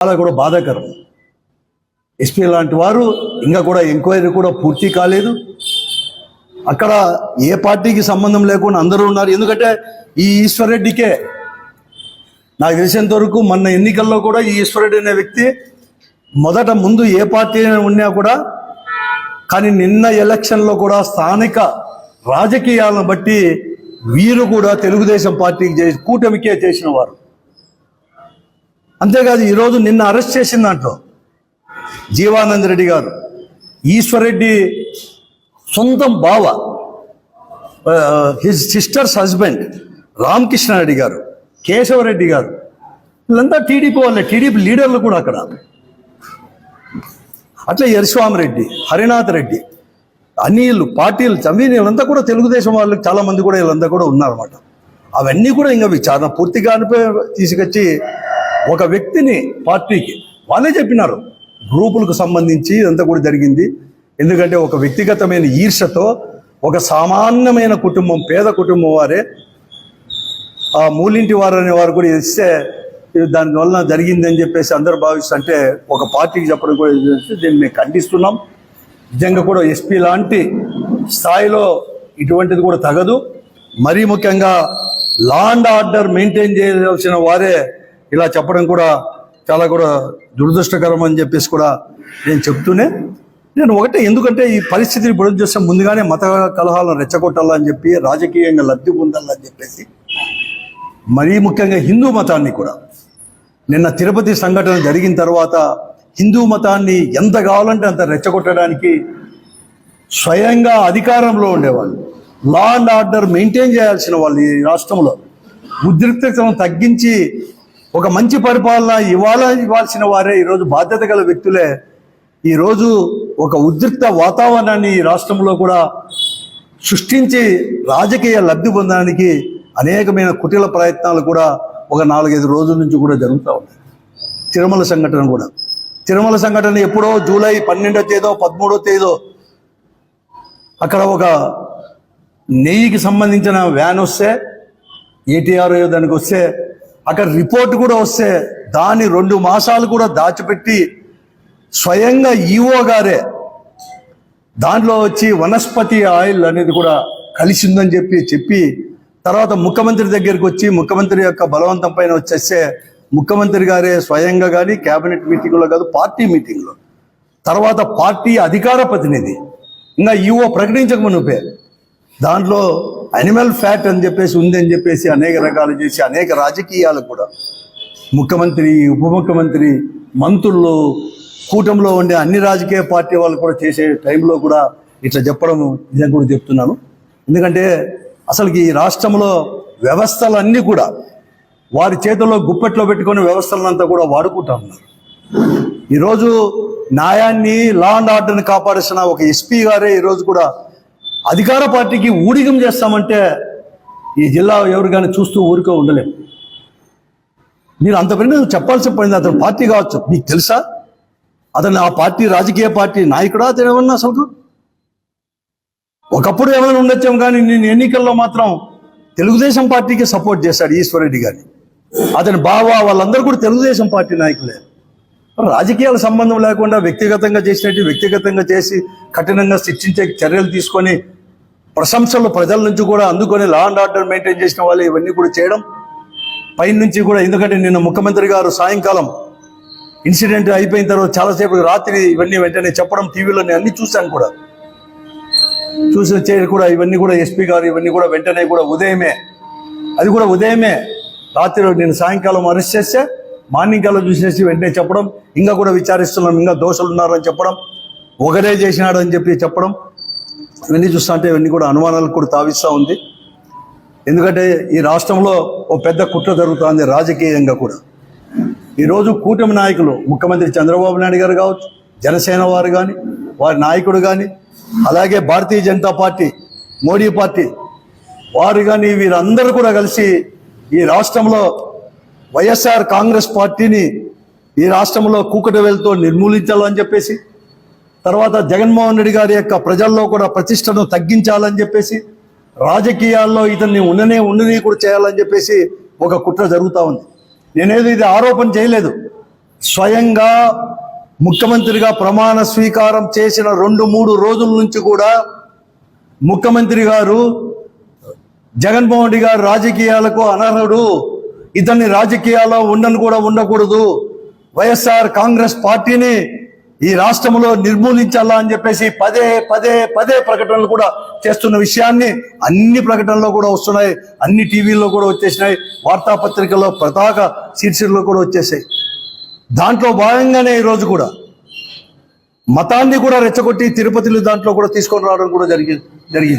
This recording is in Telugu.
చాలా కూడా బాధాకరం. ఎస్పీ లాంటి వారు ఇంకా కూడా ఎంక్వైరీ కూడా పూర్తి కాలేదు. అక్కడ ఏ పార్టీకి సంబంధం లేకుండా అందరూ ఉన్నారు. ఎందుకంటే ఈ ఈశ్వరరెడ్డికే నాకు తెలిసినంత వరకు మొన్న ఎన్నికల్లో కూడా ఈ ఈశ్వరరెడ్డి అనే వ్యక్తి మొదట ముందు ఏ పార్టీ ఉన్నా కూడా కానీ నిన్న ఎలక్షన్లో కూడా స్థానిక రాజకీయాలను బట్టి వీరు కూడా తెలుగుదేశం పార్టీకి చేసి కూటమికే చేసిన వారు. అంతేకాదు ఈరోజు నిన్న అరెస్ట్ చేసిన దాంట్లో జీవానంద్ రెడ్డి గారు. ఈశ్వరెడ్డి సొంతం బావ. హిజ్ సిస్టర్స్ హస్బెండ్ రామకృష్ణారెడ్డి గారు కేశవరెడ్డి గారు. వీళ్ళంతా టీడీపీ వాళ్ళే టీడీపీ లీడర్లు కూడా అక్కడ. అట్లా యశ్వామరెడ్డి హరినాథ్ రెడ్డి అనిల్ పాటిల్ చమీన్ వీళ్ళంతా కూడా తెలుగుదేశం వాళ్ళు చాలామంది కూడా వీళ్ళంతా కూడా ఉన్నారన్నమాట. అవన్నీ కూడా ఇంకా విచారణ పూర్తిగా అనిపే తీసుకొచ్చి ఒక వ్యక్తిని పార్టీకి వాళ్ళే చెప్పినారు. గ్రూపులకు సంబంధించి ఇదంతా కూడా జరిగింది. ఎందుకంటే ఒక వ్యక్తిగతమైన ఈర్షతో ఒక సామాన్యమైన కుటుంబం పేద కుటుంబం వారే ఆ మూలింటి వారు అనే వారు కూడా ఇస్తే దానివల్ల జరిగిందని చెప్పేసి అందరు భావిస్తుంటే ఒక పార్టీకి చెప్పడం కూడా దీన్ని మేము ఖండిస్తున్నాం. నిజంగా కూడా ఎస్పీ లాంటి స్థాయిలో ఇటువంటిది కూడా తగదు. మరీ ముఖ్యంగా లా అండ్ ఆర్డర్ మెయింటైన్ చేయాల్సిన వారే ఇలా చెప్పడం కూడా చాలా కూడా దురదృష్టకరం అని చెప్పేసి కూడా నేను చెప్తూనే నేను ఒకటే ఎందుకంటే ఈ పరిస్థితిని ఇప్పుడు చూస్తే ముందుగానే మత కలహాలను రెచ్చగొట్టాలని చెప్పి రాజకీయంగా లబ్ధి పొందాలని చెప్పేసి మరీ ముఖ్యంగా హిందూ మతాన్ని కూడా. నిన్న తిరుపతి సంఘటన జరిగిన తర్వాత హిందూ మతాన్ని ఎంత కావాలంటే అంత రెచ్చగొట్టడానికి స్వయంగా అధికారంలో ఉండేవాళ్ళు. లా అండ్ ఆర్డర్ మెయింటైన్ చేయాల్సిన వాళ్ళు ఈ రాష్ట్రంలో. ఉద్రిక్తతను తగ్గించి ఒక మంచి పరిపాలన ఇవాళ ఇవ్వాల్సిన వారే ఈరోజు బాధ్యత గల వ్యక్తులే. ఈరోజు ఒక ఉద్రిక్త వాతావరణాన్ని ఈ రాష్ట్రంలో కూడా సృష్టించి రాజకీయ లబ్ధి పొందడానికి అనేకమైన కుటిల ప్రయత్నాలు కూడా ఒక నాలుగైదు రోజుల నుంచి కూడా జరుగుతూ ఉన్నాయి. తిరుమల సంఘటన కూడా. తిరుమల సంఘటన ఎప్పుడో జూలై పన్నెండో తేదో పదమూడో తేదో అక్కడ ఒక నెయ్యికి సంబంధించిన వ్యాన్ వస్తే ఏటీఆర్ దానికి వస్తే అక్కడ రిపోర్ట్ కూడా వస్తే దాన్ని రెండు మాసాలు కూడా దాచిపెట్టి స్వయంగా ఈఓ గారే దాంట్లో వచ్చి వనస్పతి ఆయిల్ అనేది కూడా కలిసిందని చెప్పి చెప్పి తర్వాత ముఖ్యమంత్రి దగ్గరికి వచ్చి ముఖ్యమంత్రి యొక్క బలవంతం పైన వచ్చేస్తే ముఖ్యమంత్రి గారే స్వయంగా కానీ కేబినెట్ మీటింగ్లో కాదు పార్టీ మీటింగ్లో. తర్వాత పార్టీ అధికార ప్రతినిధి. ఇంకా ఈఓ ప్రకటించక మునుపే. దాంట్లో అనిమల్ ఫ్యాట్ అని చెప్పేసి ఉందని చెప్పేసి అనేక రకాలు చేసి అనేక రాజకీయాలు కూడా. ముఖ్యమంత్రి ఉప ముఖ్యమంత్రి మంత్రులు కూటమిలో ఉండే అన్ని రాజకీయ పార్టీ వాళ్ళు కూడా చేసే టైంలో కూడా ఇట్లా చెప్పడం నిజంగా కూడా చెప్తున్నాను. ఎందుకంటే అసలుకి ఈ రాష్ట్రంలో వ్యవస్థలన్నీ కూడా వారి చేతుల్లో గుప్పెట్లో పెట్టుకుని వ్యవస్థలంతా కూడా వాడుకుంటా ఉన్నారు. ఈరోజు న్యాయాన్ని లా అండ్ ఆర్డర్ని కాపాడేసిన ఒక ఎస్పీ గారే ఈరోజు కూడా అధికార పార్టీకి ఊడిగం చేస్తామంటే ఈ జిల్లా ఎవరు కానీ చూస్తూ ఊరికే ఉండలేము మీరు అంత పని చెప్పాల్సి పడింది అతను పార్టీ కావచ్చు. మీకు తెలుసా? అతను ఆ పార్టీ రాజకీయ పార్టీ నాయకుడా? అతను ఏమన్నా అసలు? ఒకప్పుడు ఏమైనా ఉండొచ్చాం కానీ నేను ఎన్నికల్లో మాత్రం తెలుగుదేశం పార్టీకి సపోర్ట్ చేశాడు ఈశ్వరెడ్డి గారిని. అతని బావ వాళ్ళందరూ కూడా తెలుగుదేశం పార్టీ నాయకులే. రాజకీయాల సంబంధం లేకుండా వ్యక్తిగతంగా చేసినట్టు వ్యక్తిగతంగా చేసి కఠినంగా శిక్షించే చర్యలు తీసుకొని ప్రశంసలు ప్రజల నుంచి కూడా అందుకొని లా అండ్ ఆర్డర్ మెయింటైన్ చేసిన వాళ్ళు ఇవన్నీ కూడా చేయడం. పైన నుంచి కూడా ఎందుకంటే నిన్న ముఖ్యమంత్రి గారు సాయంకాలం ఇన్సిడెంట్ అయిపోయిన తర్వాత చాలాసేపు రాత్రి ఇవన్నీ వెంటనే చెప్పడం టీవీలో నేను అన్ని చూశాను కూడా. చూసిన చేయడం కూడా ఇవన్నీ కూడా ఎస్పీ గారు ఇవన్నీ కూడా వెంటనే కూడా ఉదయమే అది కూడా ఉదయమే రాత్రి నేను సాయంకాలం అరెస్ట్ చేస్తే మార్నింగ్ కాలం చూసేసి వెంటనే చెప్పడం ఇంకా కూడా విచారిస్తున్నాం ఇంకా దోషులు ఉన్నారని చెప్పడం ఒకరే చేసినాడు అని చెప్పి చెప్పడం ఇవన్నీ చూస్తా అంటే ఇవన్నీ కూడా అనుమానాలు కూడా తావిస్తూ ఉంది. ఎందుకంటే ఈ రాష్ట్రంలో ఓ పెద్ద కుట్ర జరుగుతుంది రాజకీయంగా కూడా. ఈరోజు కూటమి నాయకులు ముఖ్యమంత్రి చంద్రబాబు నాయుడు గారు కావచ్చు జనసేన వారు కానీ వారి నాయకుడు కానీ అలాగే భారతీయ జనతా పార్టీ మోడీ పార్టీ వారు కానీ వీరందరూ కూడా కలిసి ఈ రాష్ట్రంలో వైఎస్ఆర్ కాంగ్రెస్ పార్టీని ఈ రాష్ట్రంలో కూకటవేలతో నిర్మూలించాలని చెప్పేసి తర్వాత జగన్మోహన్ రెడ్డి గారి యొక్క ప్రజల్లో కూడా ప్రతిష్టను తగ్గించాలని చెప్పేసి రాజకీయాల్లో ఇతన్ని ఉండనే ఉండని కూడా చేయాలని చెప్పేసి ఒక కుట్ర జరుగుతూ ఉంది. నేనేదో ఇది ఆరోపణ చేయలేదు. స్వయంగా ముఖ్యమంత్రిగా ప్రమాణ స్వీకారం చేసిన రెండు మూడు రోజుల నుంచి కూడా ముఖ్యమంత్రి గారు జగన్మోహన్ రెడ్డి గారు రాజకీయాలకు అనర్హుడు. ఇతన్ని రాజకీయాల్లో ఉండను కూడా ఉండకూడదు. వైఎస్ఆర్ కాంగ్రెస్ పార్టీని ఈ రాష్ట్రంలో నిర్మూలించాలా అని చెప్పేసి పదే పదే పదే ప్రకటనలు కూడా చేస్తున్న విషయాన్ని అన్ని ప్రకటనలో కూడా వస్తున్నాయి. అన్ని టీవీల్లో కూడా వచ్చేసినాయి. వార్తాపత్రికల్లో ప్రతాక శీర్షికలు కూడా వచ్చేసాయి. దాంట్లో భాగంగానే ఈరోజు కూడా మతాన్ని కూడా రెచ్చగొట్టి తిరుపతిలో దాంట్లో కూడా తీసుకొని రావడం కూడా జరిగింది జరిగింది.